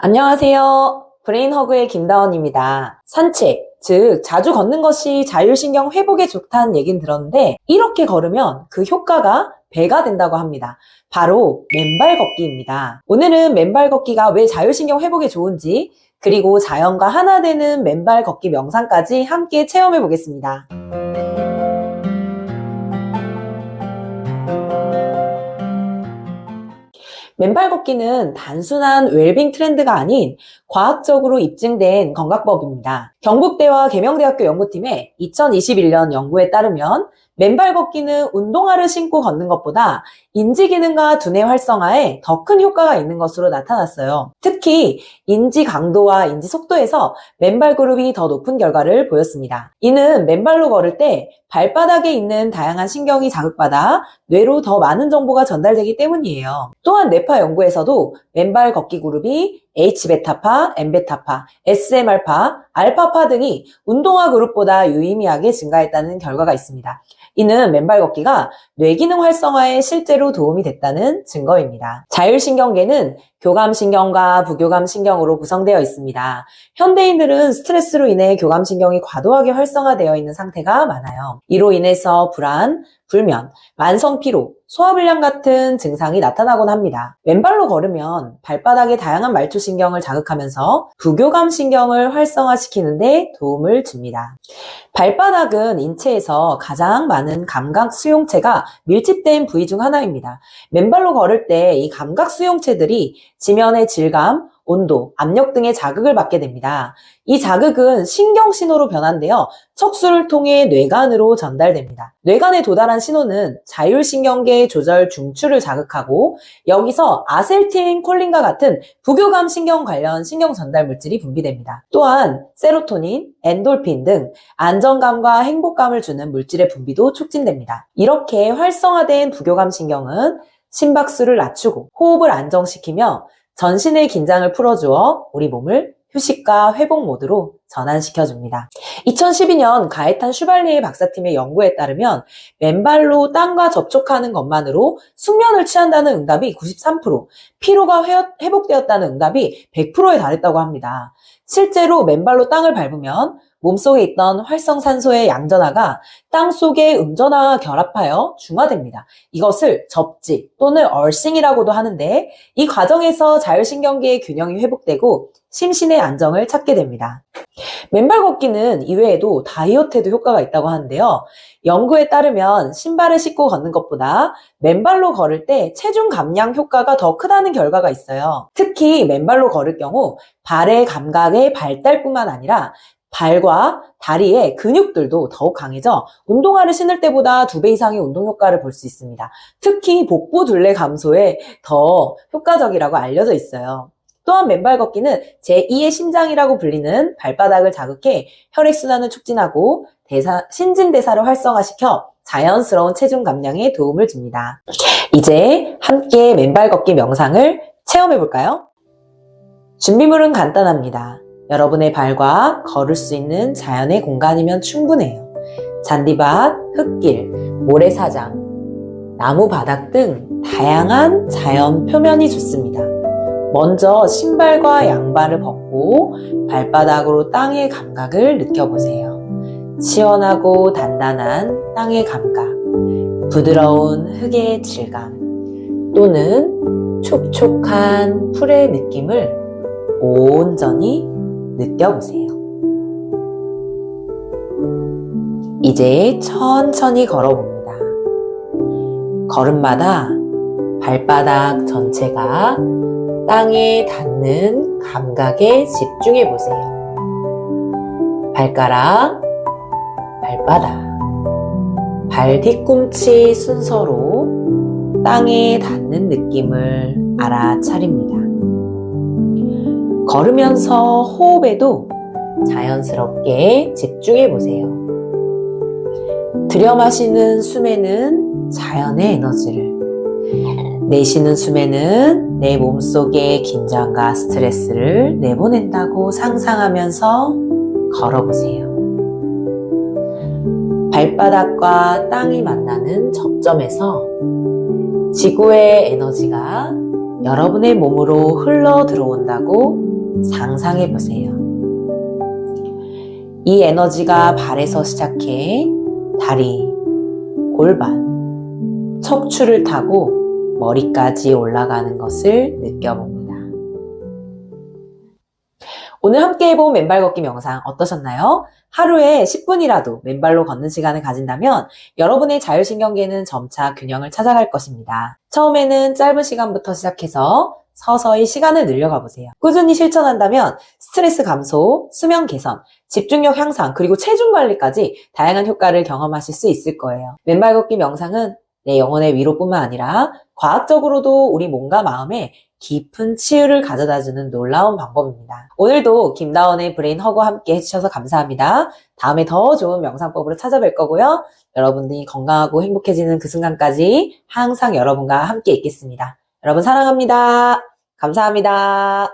안녕하세요. 브레인허그의 김다원입니다. 산책, 즉 자주 걷는 것이 자율신경 회복에 좋다는 얘기는 들었는데 이렇게 걸으면 그 효과가 배가 된다고 합니다. 바로 맨발 걷기입니다. 오늘은 맨발 걷기가 왜 자율신경 회복에 좋은지 그리고 자연과 하나 되는 맨발 걷기 명상까지 함께 체험해 보겠습니다. 맨발 걷기는 단순한 웰빙 트렌드가 아닌 과학적으로 입증된 건강법입니다. 경북대와 계명대학교 연구팀의 2021년 연구에 따르면 맨발 걷기는 운동화를 신고 걷는 것보다 인지 기능과 두뇌 활성화에 더 큰 효과가 있는 것으로 나타났어요. 특히 인지 강도와 인지 속도에서 맨발 그룹이 더 높은 결과를 보였습니다. 이는 맨발로 걸을 때 발바닥에 있는 다양한 신경이 자극받아 뇌로 더 많은 정보가 전달되기 때문이에요. 또한 뇌파 연구에서도 맨발 걷기 그룹이 H베타파, M베타파, SM알파, 알파파 등이 운동화 그룹보다 유의미하게 증가했다는 결과가 있습니다. 이는 맨발 걷기가 뇌기능 활성화에 실제로 도움이 됐다는 증거입니다. 자율신경계는 교감신경과 부교감신경으로 구성되어 있습니다. 현대인들은 스트레스로 인해 교감신경이 과도하게 활성화되어 있는 상태가 많아요. 이로 인해서 불안, 불면, 만성 피로, 소화불량 같은 증상이 나타나곤 합니다. 왼발로 걸으면 발바닥의 다양한 말초신경을 자극하면서 부교감 신경을 활성화시키는데 도움을 줍니다. 발바닥은 인체에서 가장 많은 감각 수용체가 밀집된 부위 중 하나입니다. 맨발로 걸을 때 이 감각 수용체들이 지면의 질감, 온도, 압력 등의 자극을 받게 됩니다. 이 자극은 신경 신호로 변환되어 척수를 통해 뇌간으로 전달됩니다. 뇌간에 도달한 신호는 자율신경계 조절 중추를 자극하고 여기서 아셀틴 콜린과 같은 부교감 신경 관련 신경 전달 물질이 분비됩니다. 또한 세로토닌, 엔돌핀 등 안정감과 행복감을 주는 물질의 분비도 촉진됩니다. 이렇게 활성화된 부교감 신경은 심박수를 낮추고 호흡을 안정시키며 전신의 긴장을 풀어주어 우리 몸을 휴식과 회복 모드로 전환시켜줍니다. 2012년 가에탄 슈발리의 박사팀의 연구에 따르면 맨발로 땅과 접촉하는 것만으로 숙면을 취한다는 응답이 93%, 피로가 회복되었다는 응답이 100%에 달했다고 합니다. 실제로 맨발로 땅을 밟으면 몸속에 있던 활성산소의 양전하가 땅 속의 음전하와 결합하여 중화됩니다. 이것을 접지 또는 얼싱이라고도 하는데 이 과정에서 자율신경계의 균형이 회복되고 심신의 안정을 찾게 됩니다. 맨발 걷기는 이외에도 다이어트에도 효과가 있다고 하는데요. 연구에 따르면 신발을 신고 걷는 것보다 맨발로 걸을 때 체중 감량 효과가 더 크다는 결과가 있어요. 특히 맨발로 걸을 경우 발의 감각의 발달뿐만 아니라 발과 다리의 근육들도 더욱 강해져 운동화를 신을 때보다 두 배 이상의 운동 효과를 볼 수 있습니다. 특히 복부 둘레 감소에 더 효과적이라고 알려져 있어요. 또한 맨발 걷기는 제2의 심장이라고 불리는 발바닥을 자극해 혈액순환을 촉진하고 대사, 신진대사를 활성화시켜 자연스러운 체중 감량에 도움을 줍니다. 이제 함께 맨발 걷기 명상을 체험해 볼까요? 준비물은 간단합니다. 여러분의 발과 걸을 수 있는 자연의 공간이면 충분해요. 잔디밭, 흙길, 모래사장, 나무 바닥 등 다양한 자연 표면이 좋습니다. 먼저 신발과 양발을 벗고 발바닥으로 땅의 감각을 느껴보세요. 시원하고 단단한 땅의 감각, 부드러운 흙의 질감, 또는 촉촉한 풀의 느낌을 온전히 느껴보세요. 이제 천천히 걸어봅니다. 걸음마다 발바닥 전체가 땅에 닿는 감각에 집중해 보세요. 발가락, 발바닥, 발 뒤꿈치 순서로 땅에 닿는 느낌을 알아차립니다. 걸으면서 호흡에도 자연스럽게 집중해 보세요. 들여 마시는 숨에는 자연의 에너지를, 내쉬는 숨에는 내 몸속의 긴장과 스트레스를 내보낸다고 상상하면서 걸어보세요. 발바닥과 땅이 만나는 접점에서 지구의 에너지가 여러분의 몸으로 흘러 들어온다고 상상해 보세요. 이 에너지가 발에서 시작해 다리, 골반, 척추를 타고 머리까지 올라가는 것을 느껴봅니다. 오늘 함께 해본 맨발 걷기 명상 어떠셨나요? 하루에 10분이라도 맨발로 걷는 시간을 가진다면 여러분의 자율신경계는 점차 균형을 찾아갈 것입니다. 처음에는 짧은 시간부터 시작해서 서서히 시간을 늘려가 보세요. 꾸준히 실천한다면 스트레스 감소, 수면 개선, 집중력 향상, 그리고 체중 관리까지 다양한 효과를 경험하실 수 있을 거예요. 맨발 걷기 명상은 내 영혼의 위로뿐만 아니라 과학적으로도 우리 몸과 마음에 깊은 치유를 가져다 주는 놀라운 방법입니다. 오늘도 김다원의 브레인 허그와 함께 해주셔서 감사합니다. 다음에 더 좋은 명상법으로 찾아뵐 거고요. 여러분들이 건강하고 행복해지는 그 순간까지 항상 여러분과 함께 있겠습니다. 여러분 사랑합니다. 감사합니다.